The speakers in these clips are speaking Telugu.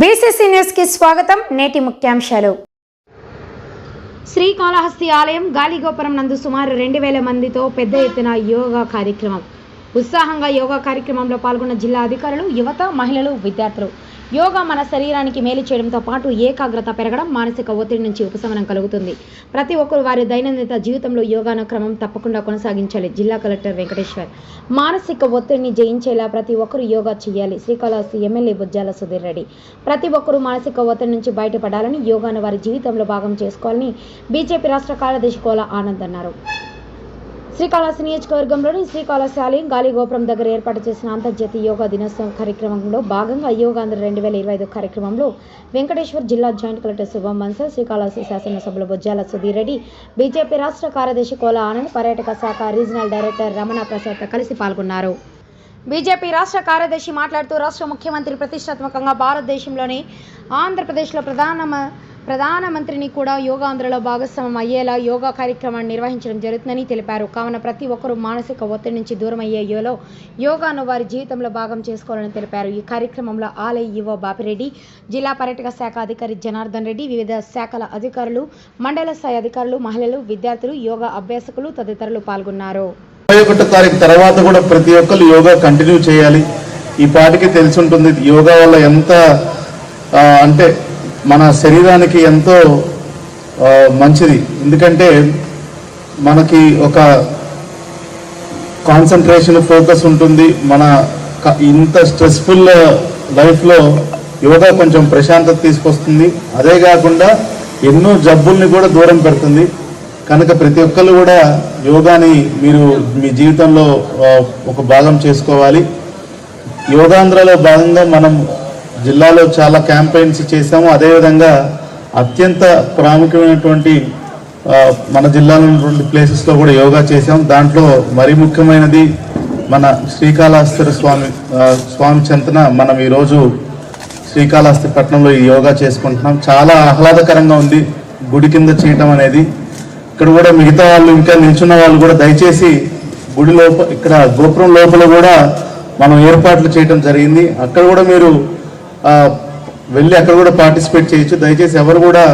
బీసీసీ న్యూస్కి స్వాగతం. నేటి ముఖ్యాంశాలు. శ్రీకాళహస్తి ఆలయం గాలిగోపురం నందు సుమారు రెండు వేల మందితో పెద్ద ఎత్తున యోగా కార్యక్రమం. ఉత్సాహంగా యోగా కార్యక్రమంలో పాల్గొన్న జిల్లా అధికారులు యువత మహిళలు విద్యార్థులు. యోగా మన శరీరానికి మేలు చేయడంతో పాటు ఏకాగ్రత పెరగడం మానసిక ఒత్తిడి నుంచి ఉపశమనం కలుగుతుంది. ప్రతి ఒక్కరు వారి దైనందిన జీవితంలో యోగాను క్రమం తప్పకుండా కొనసాగించాలి జిల్లా కలెక్టర్ వెంకటేశ్వర్. మానసిక ఒత్తిడిని జయించేలా ప్రతి ఒక్కరూ యోగా చేయాలి. శ్రీకాళహస్తి ఎమ్మెల్యే బుజ్జాల సుధీర్ రెడ్డి. ప్రతి ఒక్కరూ మానసిక ఒత్తిడి నుంచి బయటపడాలని యోగాను వారి జీవితంలో భాగం చేసుకోవాలని బీజేపీ రాష్ట్ర కార్యదర్శి కోల ఆనంద్ అన్నారు. శ్రీకాళహస్తి నియోజకవర్గంలోని శ్రీకాళహస్తి గాలిగోపురం దగ్గర ఏర్పాటు చేసిన అంతర్జాతీయ యోగా దినోత్సవం కార్యక్రమంలో భాగంగా యోగాంధ్ర రెండు వేల ఇరవై ఐదు కార్యక్రమంలో వెంకటేశ్వర్ జిల్లా జాయింట్ కలెక్టర్ శుభం బన్సల్ శ్రీకాళహస్తి శాసనసభ్యులు బొజ్జాల సుధీర్ రెడ్డి బీజేపీ రాష్ట్ర కార్యదర్శి కోల ఆనంద్ పర్యాటక శాఖ రీజనల్ డైరెక్టర్ రమణ ప్రసాద్తో కలిసి పాల్గొన్నారు. బీజేపీ రాష్ట్ర కార్యదర్శి మాట్లాడుతూ రాష్ట్ర ముఖ్యమంత్రి ప్రతిష్టాత్మకంగా భారతదేశంలోని ఆంధ్రప్రదేశ్లో ప్రధాన ప్రధానమంత్రిని కూడా యోగాంధ్రలో భాగస్వామ్యం అయ్యేలా యోగా కార్యక్రమాన్ని నిర్వహించడం జరుగుతుందని తెలిపారు. కావున ప్రతి ఒక్కరూ మానసిక ఒత్తిడి నుంచి దూరం యోలో యోగాను వారి జీవితంలో భాగం చేసుకోవాలని తెలిపారు. ఈ కార్యక్రమంలో ఆలయ యువ బాపిరెడ్డి జిల్లా పర్యాటక శాఖ అధికారి జనార్దన్ రెడ్డి వివిధ శాఖల అధికారులు మండల స్థాయి అధికారులు మహిళలు విద్యార్థులు యోగా అభ్యాసకులు తదితరులు పాల్గొన్నారు. ఒకటో తారీఖు తర్వాత కూడా ప్రతి ఒక్కరు యోగా కంటిన్యూ చేయాలి. ఈ పాటికి తెలిసి ఉంటుంది యోగా వల్ల ఎంత అంటే మన శరీరానికి ఎంతో మంచిది. ఎందుకంటే మనకి ఒక కాన్సన్ట్రేషన్ ఫోకస్ ఉంటుంది. మన ఇంత స్ట్రెస్ఫుల్ లైఫ్లో యోగా కొంచెం ప్రశాంతత తీసుకొస్తుంది. అదే కాకుండా ఎన్నో జబ్బుల్ని కూడా దూరం పెడుతుంది. కనుక ప్రతి ఒక్కరు కూడా యోగాని మీరు మీ జీవితంలో ఒక భాగం చేసుకోవాలి. యోగాంధ్రలో భాగంగా మనం జిల్లాలో చాలా క్యాంపెయిన్స్ చేసాము అదేవిధంగా అత్యంత ప్రాముఖ్యమైనటువంటి మన జిల్లాలో ఉన్నటువంటి ప్లేసెస్లో కూడా యోగా చేసాం దాంట్లో మరీ ముఖ్యమైనది మన శ్రీకాళహస్తి స్వామి స్వామి చెంతన మనం ఈరోజు శ్రీకాళహస్తి పట్టణంలో ఈ యోగా చేసుకుంటున్నాం. చాలా ఆహ్లాదకరంగా ఉంది గుడి కింద చేయటం అనేది. ఇక్కడ కూడా మిగతా వాళ్ళు ఇంకా నిల్చున్న వాళ్ళు కూడా దయచేసి గుడి లోపల ఇక్కడ గోపురం లోపల కూడా మనం ఏర్పాట్లు చేయడం జరిగింది. అక్కడ కూడా మీరు వెళ్ళి అక్కడ కూడా పార్టిసిపేట్ చేయొచ్చు. దయచేసి ఎవరు కూడా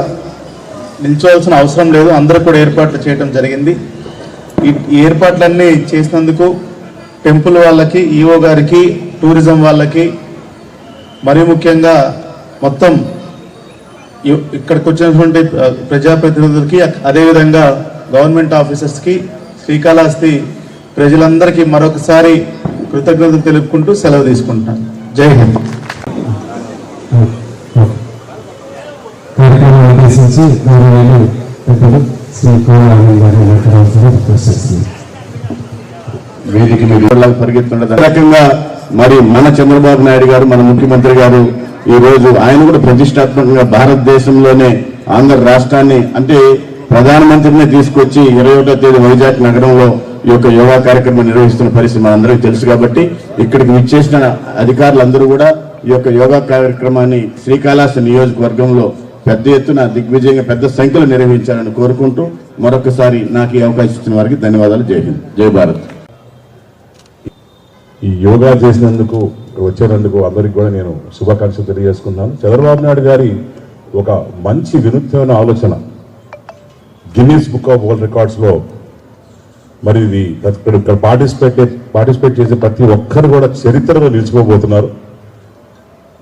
నిల్చోవాల్సిన అవసరం లేదు. అందరూ కూడా ఏర్పాట్లు చేయడం జరిగింది. ఈ ఏర్పాట్లన్నీ చేసినందుకు టెంపుల్ వాళ్ళకి ఈఓ గారికి టూరిజం వాళ్ళకి మరీ ముఖ్యంగా మొత్తం ఇక్కడికి వచ్చినటువంటి ప్రజాప్రతినిధులకి అదేవిధంగా గవర్నమెంట్ ఆఫీసర్స్కి శ్రీకాళహస్తి ప్రజలందరికీ మరొకసారి కృతజ్ఞతలు తెలుపుకుంటూ సెలవు తీసుకుంటాను జై హింద్. నుంచి ఉద్దేశించి వేలు పెద్దలు శ్రీ కోలానంద గారి మాట్లాడాల్సిన ప్రశ్నిస్తుంది వేదిక మీద పరిగెత్తుండదు రకంగా మరి మన చంద్రబాబు నాయుడు గారు మన ముఖ్యమంత్రి గారు ఈ రోజు ఆయన కూడా ప్రతిష్టాత్మకంగా భారతదేశంలోనే ఆంధ్ర రాష్ట్రాన్ని అంటే ప్రధానమంత్రిని తీసుకొచ్చి ఇరవై ఒకటో తేదీ వైజాగ్ నగరంలో ఈ యొక్క యోగా కార్యక్రమం నిర్వహిస్తున్న పరిస్థితి మనందరికీ తెలుసు కాబట్టి ఇక్కడికి విచ్చేసిన అధికారులందరూ కూడా ఈ యొక్క యోగా కార్యక్రమాన్ని శ్రీకాళహస్తి నియోజకవర్గంలో పెద్ద ఎత్తున దిగ్విజయంగా పెద్ద సంఖ్యలో నిర్వహించాలని కోరుకుంటూ మరొకసారి నాకు ఈ అవకాశం ఇచ్చిన వారికి ధన్యవాదాలు. జై హింద్. జై భారత్. ఈ యోగా చేసినందుకు వచ్చేందుకు అందరికి కూడా నేను శుభాకాంక్షలు తెలియజేసుకున్నాను చంద్రబాబు నాయుడు గారి ఒక మంచి వినూత్నమైన ఆలోచన. గిన్నీస్ బుక్ ఆఫ్ వరల్డ్ రికార్డ్స్లో మరి ఇది ఇక్కడ ఇక్కడ పార్టిసిపేట్ పార్టిసిపేట్ చేసే ప్రతి ఒక్కరు కూడా చరిత్రలో నిలిచిపోబోతున్నారు.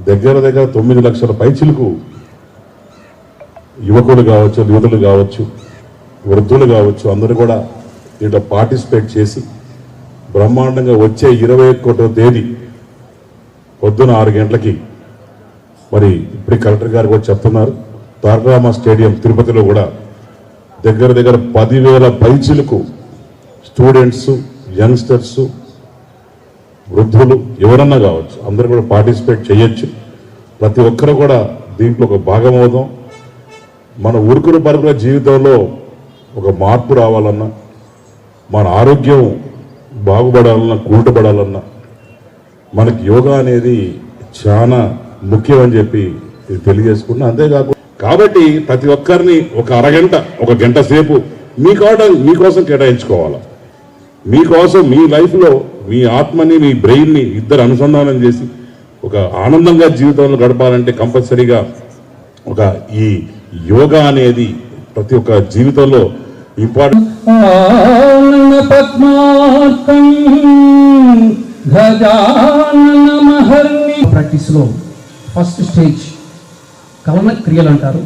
దగ్గర దగ్గర తొమ్మిది లక్షల పైచిలకు యువకులు కావచ్చు యువతులు కావచ్చు వృద్ధులు కావచ్చు అందరూ కూడా దీంట్లో పార్టిసిపేట్ చేసి బ్రహ్మాండంగా వచ్చే ఇరవై ఒకటో తేదీ పొద్దున ఆరు గంటలకి మరి ఇప్పుడు కలెక్టర్ గారు కూడా చెప్తున్నారు. తారకరామ స్టేడియం తిరుపతిలో కూడా దగ్గర దగ్గర పదివేల పైచిలకు స్టూడెంట్స్ యంగ్స్టర్స్ వృద్ధులు ఎవరన్నా కావచ్చు అందరూ కూడా పార్టిసిపేట్ చేయొచ్చు. ప్రతి ఒక్కరు కూడా దీంట్లో ఒక భాగం అవుదాం. మన ఉరుకుల పరుగుల జీవితంలో ఒక మార్పు రావాలన్నా మన ఆరోగ్యం బాగుపడాలన్నా కూటపడాలన్నా మనకి యోగా అనేది చాలా ముఖ్యం అని చెప్పి ఇది తెలియజేసుకున్నా. అంతేకాకుండా కాబట్టి ప్రతి ఒక్కరిని ఒక అరగంట ఒక గంట సేపు మీ కాడ మీకోసం కేటాయించుకోవాలి? మీకోసం మీ లైఫ్లో మీ ఆత్మని మీ బ్రెయిన్ని ఇద్దరు అనుసంధానం చేసి ఒక ఆనందంగా జీవితంలో గడపాలంటే కంపల్సరీగా ఒక ఈ యోగా అనేది ప్రతి ఒక్క జీవితంలో ఇంపార్టెంట్. ప్రాక్టీస్లో ఫస్ట్ స్టేజ్ కవన క్రియలు అంటారు.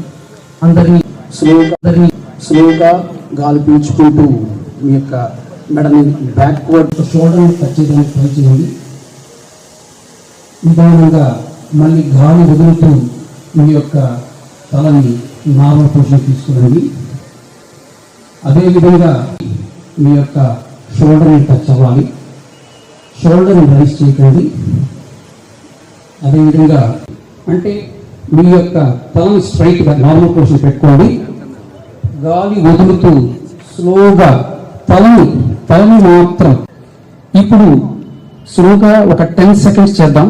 అందరినీ స్లోగా అందరినీ స్లోగా గాలి పీల్చుకుంటూ మీ యొక్క మెడని బ్యాక్వర్డ్ షోల్డర్ని టచ్ చేయడానికి ట్రై చేయండి నిదానంగా మళ్ళీ గాలి వదులుతూ మీ యొక్క తలని నామపూజ తీసుకురండి అదేవిధంగా మీ యొక్క షోల్డర్ని టచ్ అవ్వాలి షోల్డర్ని రైస్ చేయకండి. అదేవిధంగా అంటే మీ యొక్క తలని స్ట్రైట్గా నార్మల్ పొజిషన్ పెట్టుకోండి. గాలి వదులుతూ స్లోగా తలని తలని మాత్రం ఇప్పుడు స్లోగా ఒక టెన్ సెకండ్స్ చేద్దాం.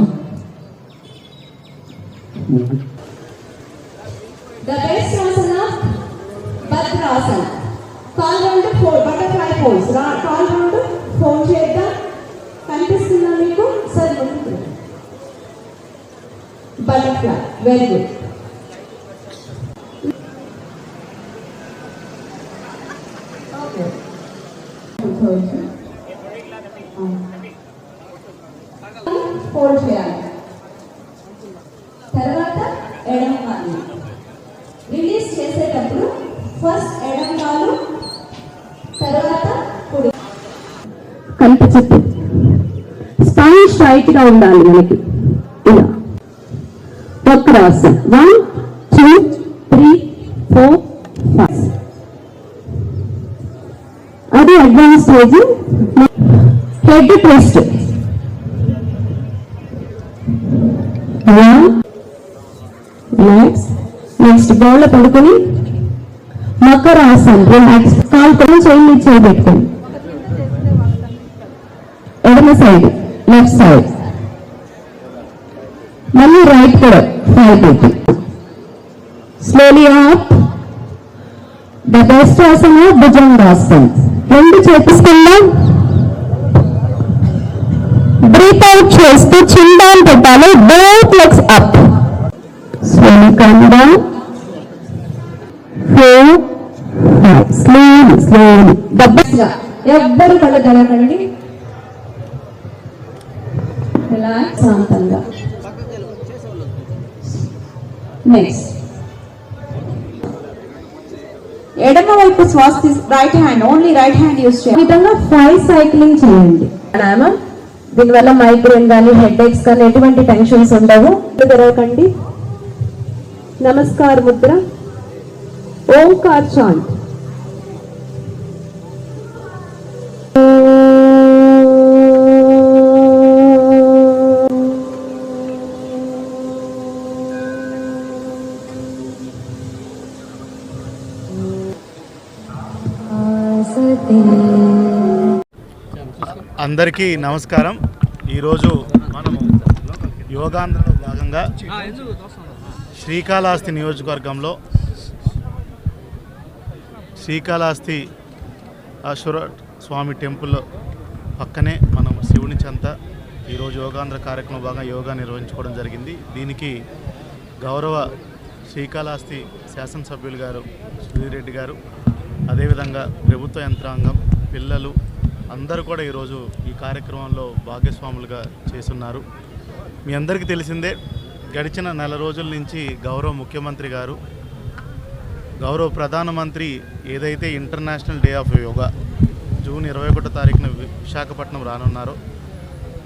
Bhadrasana. కాల్ రౌండ్ ఫోర్ బటర్ఫ్లై పోజ్ కాల్ రౌండ్ ఫోన్ చేద్దాం. కనిపిస్తుందా మీకు? సరే బటర్ఫ్లై వెరీ గుడ్ ఫోల్డ్ చేయాలి. స్పైన్ ఉండాలి మనకి. ఇలా. Vakrasan one two three four five అది advance stage head twist relax next bowl పడుకొని మకర ఆసన్ రిలాక్స్ కాల్ కొన్ని చేయి చేయబెట్టుకోండి ఎడమ సైడ్ లెఫ్ట్ సైడ్ మళ్ళీ రైట్ కూడా ఫైవ్ పెట్టి. Slowly up the best asana Bhujangasan రెండు చేపిస్తున్నాం. బ్రీత్ అవుట్ చేస్తూ చిన్ డౌన్ పెట్టాలి. Both legs up slowly come down four slowly slowly the బెస్ట్గా ఎవ్వరు కళ్ళు తెరకండి శాంతంగా నెక్స్ట్ ఎడమ వైపు శ్వాస right hand only right hand use చేయాలి విధంగా ఫైవ్ సైక్లింగ్ చేయండి. ప్రాణాయామం దీనివల్ల మైగ్రేన్ కానీ హెడ్ ఎక్స్ కానీ ఎటువంటి టెన్షన్స్ ఉండవు. తెరవకండి. నమస్కార ముద్ర ఓంకార్ చాంట్ అందరికీ నమస్కారం. ఈరోజు మనము యోగాంధ్రలో భాగంగా శ్రీకాళహస్తి నియోజకవర్గంలో శ్రీకాళహస్తి అశ్వర స్వామి టెంపుల్ పక్కనే మనం శివుని చెంత ఈరోజు యోగాంధ్ర కార్యక్రమం భాగంగా యోగా నిర్వహించుకోవడం జరిగింది. దీనికి గౌరవ శ్రీకాళహస్తి శాసనసభ్యులు గారు సుధీరెడ్డి గారు అదేవిధంగా ప్రభుత్వ యంత్రాంగం పిల్లలు అందరూ కూడా ఈరోజు ఈ కార్యక్రమంలో భాగస్వాములుగా చేస్తున్నారు. మీ అందరికీ తెలిసిందే గడిచిన నెల రోజుల నుంచి గౌరవ ముఖ్యమంత్రి గారు గౌరవ ప్రధానమంత్రి ఏదైతే international day of yoga June ఇరవై ఒకటో తారీఖున విశాఖపట్నం రానున్నారో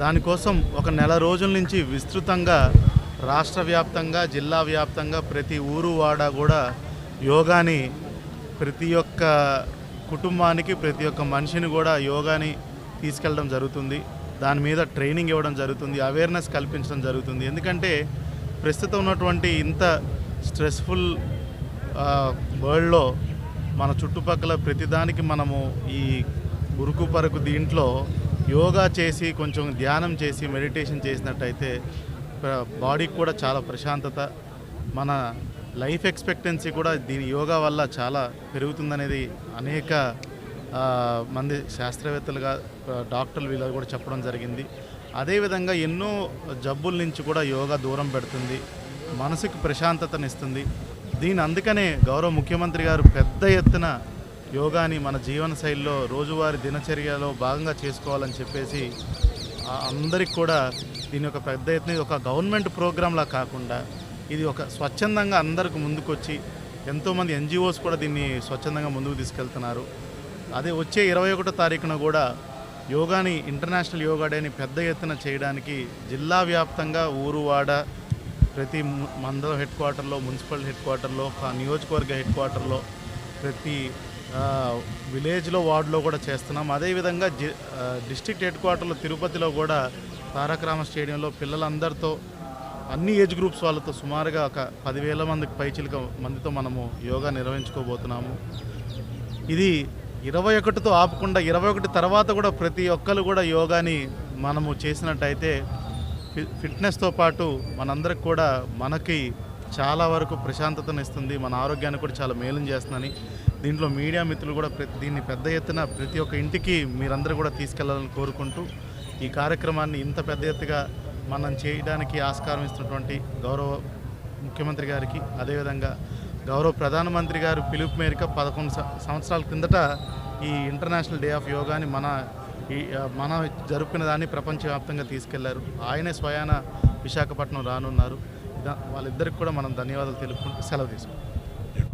దానికోసం ఒక నెల రోజుల నుంచి విస్తృతంగా రాష్ట్ర వ్యాప్తంగా జిల్లా వ్యాప్తంగా ప్రతి ఊరు వాడ కూడా యోగాని ప్రతి ఒక్క కుటుంబానికి ప్రతి ఒక్క మనిషిని కూడా యోగాని తీసుకెళ్ళడం జరుగుతుంది. దాని మీద ట్రైనింగ్ ఇవ్వడం జరుగుతుంది. అవేర్నెస్ కల్పించడం జరుగుతుంది. ఎందుకంటే ప్రస్తుతం ఉన్నటువంటి ఇంత స్ట్రెస్ఫుల్ వరల్డ్లో మన చుట్టుపక్కల ప్రతిదానికి మనము ఈ ఉరుకు పరుకు దీంట్లో యోగా చేసి కొంచెం ధ్యానం చేసి మెడిటేషన్ చేసినట్టయితే బాడీకి కూడా చాలా ప్రశాంతత మన లైఫ్ ఎక్స్పెక్టెన్సీ కూడా దీని యోగా వల్ల చాలా పెరుగుతుందనేది అనేక మంది శాస్త్రవేత్తలుగా డాక్టర్లు వీళ్ళు కూడా చెప్పడం జరిగింది. అదేవిధంగా ఎన్నో జబ్బుల నుంచి కూడా యోగా దూరం పెడుతుంది మనసుకు ప్రశాంతతనిస్తుంది. దీని అందుకనే గౌరవ ముఖ్యమంత్రి గారు పెద్ద ఎత్తున యోగాని మన జీవన శైలిలో రోజువారీ దినచర్యలో భాగంగా చేసుకోవాలని చెప్పేసి అందరికి కూడా దీని ఒక పెద్ద ఎత్తున ఒక గవర్నమెంట్ ప్రోగ్రాంలా కాకుండా ఇది ఒక స్వచ్ఛందంగా అందరికి ముందుకొచ్చి ఎంతోమంది ఎన్జిఓస్ కూడా దీన్ని స్వచ్ఛందంగా ముందుకు తీసుకెళ్తున్నారు. అదే వచ్చే ఇరవై ఒకటో తారీఖున కూడా యోగాని ఇంటర్నేషనల్ యోగా డేని పెద్ద ఎత్తున చేయడానికి జిల్లా వ్యాప్తంగా ఊరువాడ ప్రతి ము- మండల హెడ్ క్వార్టర్లో మున్సిపల్ హెడ్ క్వార్టర్లో నియోజకవర్గ హెడ్ క్వార్టర్లో ప్రతి విలేజ్లో వార్డులో కూడా చేస్తున్నాం. అదేవిధంగా జి డిస్టిక్ డిస్ట్రిక్ట్ హెడ్ క్వార్టర్లో తిరుపతిలో కూడా తారక రామ స్టేడియంలో పిల్లలందరితో అన్ని ఏజ్ గ్రూప్స్ వాళ్ళతో సుమారుగా ఒక పదివేల మందికి పైచిలుక మందితో మనము యోగా నిర్వహించుకోబోతున్నాము. ఇది ఇరవై ఒకటితో ఆపకుండా ఇరవై ఒకటి తర్వాత కూడా ప్రతి ఒక్కరు కూడా యోగాని మనము చేసినట్టయితే ఫిట్నెస్తో పాటు మనందరికి కూడా మనకి చాలా వరకు ప్రశాంతతను ఇస్తుంది మన ఆరోగ్యాన్ని కూడా చాలా మేలు చేస్తుందని. దీంట్లో మీడియా మిత్రులు కూడా ప్రతి దీన్ని పెద్ద ఎత్తున ప్రతి ఒక్క ఇంటికి మీరందరూ కూడా తీసుకెళ్ళాలని కోరుకుంటూ ఈ కార్యక్రమాన్ని ఇంత పెద్ద ఎత్తుగా మనం చేయడానికి ఆస్కారం ఇస్తున్నటువంటి గౌరవ ముఖ్యమంత్రి గారికి అదేవిధంగా గౌరవ ప్రధానమంత్రి గారు పిలుపు మేరకు పదకొండు సంవత్సరాల కిందట ఈ ఇంటర్నేషనల్ డే ఆఫ్ యోగాని మన ఈ మన జరుపుకున్న దాన్ని ప్రపంచవ్యాప్తంగా తీసుకెళ్ళారు. ఆయనే స్వయాన విశాఖపట్నం రానున్నారు. వాళ్ళిద్దరికి కూడా మనం ధన్యవాదాలు తెలుపుకుంటూ సెలవు తీసుకుంటాం